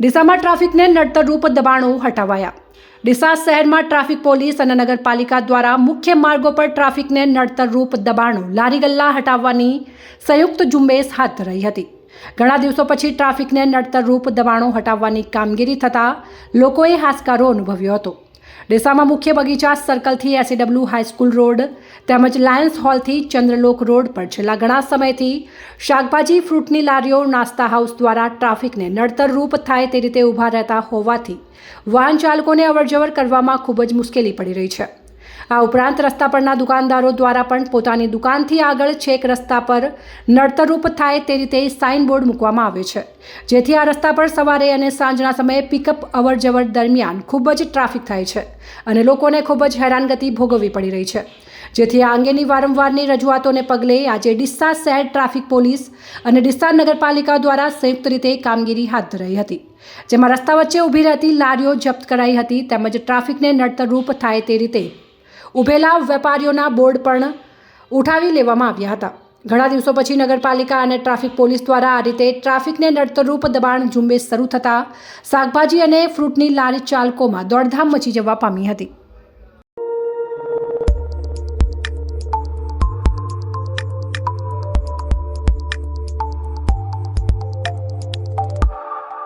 ડીસામાં ટ્રાફિકને નડતરરૂપ દબાણો હટાવાયા. ડીસા શહેરમાં ટ્રાફિક પોલીસ અને નગરપાલિકા દ્વારા મુખ્ય માર્ગો પર ટ્રાફિકને નડતરરૂપ દબાણો લારી ગલ્લા હટાવવાની સંયુક્ત ઝુંબેશ હાથ ધરાઈ હતી. ઘણા દિવસો પછી ટ્રાફિકને નડતરરૂપ દબાણો હટાવવાની કામગીરી થતાં લોકોએ હાશકારો અનુભવ્યો હતો. ડીસામાં મુખ્ય બગીચા સર્કલથી એસસીડબ્લ્યુ હાઈસ્કૂલ રોડ તેમજ લાયન્સ હોલથી ચંદ્રલોક રોડ પર છેલ્લા ઘણા સમયથી શાકભાજી, ફ્રૂટની લારીઓ, નાસ્તા હાઉસ દ્વારા ટ્રાફિકને નડતરરૂપ થાય તે રીતે ઊભા રહેતા હોવાથી વાહન ચાલકોને અવરજવર કરવામાં ખૂબ જ મુશ્કેલી પડી રહી છે. આ ઉપરાંત રસ્તા પરના દુકાનદારો દ્વારા પણ પોતાની દુકાનથી આગળ છેક રસ્તા પર નડતરરૂપ થાય તે રીતે સાઇનબોર્ડ મૂકવામાં આવે છે. જેથી આ રસ્તા પર સવારે અને સાંજના સમયે પિકઅપ અવરજવર દરમિયાન ખૂબ જ ટ્રાફિક થાય છે અને લોકોને ખૂબ જ હેરાનગતિ ભોગવવી પડી રહી છે. જેથી આ અંગેની વારંવારની રજૂઆતોને પગલે આજે ડિસ્સા શહેર ટ્રાફિક પોલીસ અને ડિસ્સા નગરપાલિકા દ્વારા સંયુક્ત રીતે કામગીરી હાથ ધરાઈ હતી. જેમાં રસ્તા વચ્ચે ઊભી રહેતી લારીઓ જપ્ત કરાઈ હતી તેમજ ટ્રાફિકને નડતરરૂપ થાય તે રીતે ઊભેલા વેપારીઓના બોર્ડ પણ ઉઠાવી લેવામાં આવ્યા હતા. ઘણા દિવસો પછી નગરપાલિકા અને ટ્રાફિક પોલીસ દ્વારા આ રીતે ટ્રાફિકને નડતરરૂપ દબાણ ઝુંબેશ શરૂ થતાં શાકભાજી અને ફ્રૂટની લારી ચાલકોમાં દોડધામ મચી જવા પામી હતી.